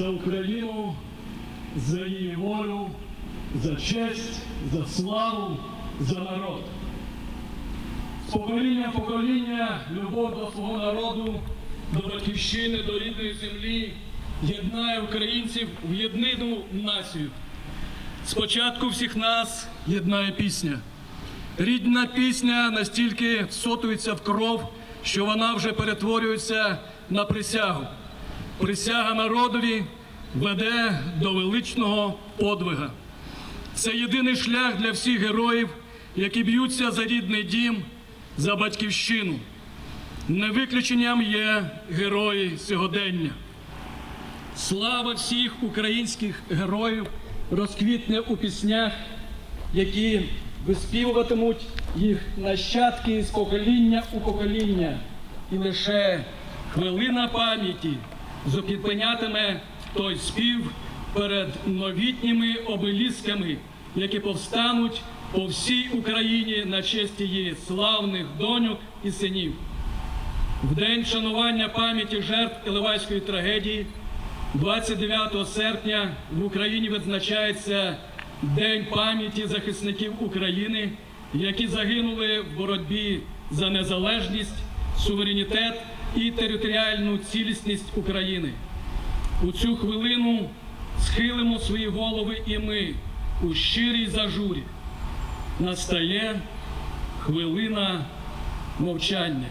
за Україну, за її волю, за честь, за славу, за народ. З покоління в покоління любов до свого народу, до батьківщини, до рідної землі єднає українців в єдину націю. Спочатку всіх нас єднає пісня. Рідна пісня настільки всотується в кров, що вона вже перетворюється на присягу. Присяга народові веде до величного подвига. Це єдиний шлях для всіх героїв, які б'ються за рідний дім, за батьківщину. Не виключенням є герої сьогодення. Слава всіх українських героїв розквітне у піснях, які виспівуватимуть їх нащадки з покоління у покоління. І лише хвилина пам'яті зупинятиме той спів перед новітніми обелісками, які повстануть по всій Україні на честь її славних доньок і синів. В день шанування пам'яті жертв Іловайської трагедії 29 серпня в Україні відзначається День пам'яті захисників України, які загинули в боротьбі за незалежність, суверенітет і територіальну цілісність України. У цю хвилину схилимо свої голови і ми у щирій зажурі. Настає хвилина мовчання.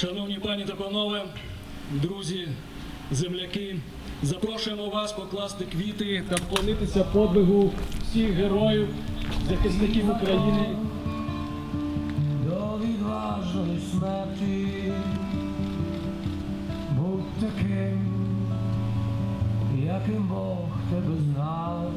Шановні пані та панове, друзі, земляки, запрошуємо вас покласти квіти та вклонитися подвигу всіх героїв, захисників України. до відважної смерті будь таким, яким Бог тебе знав.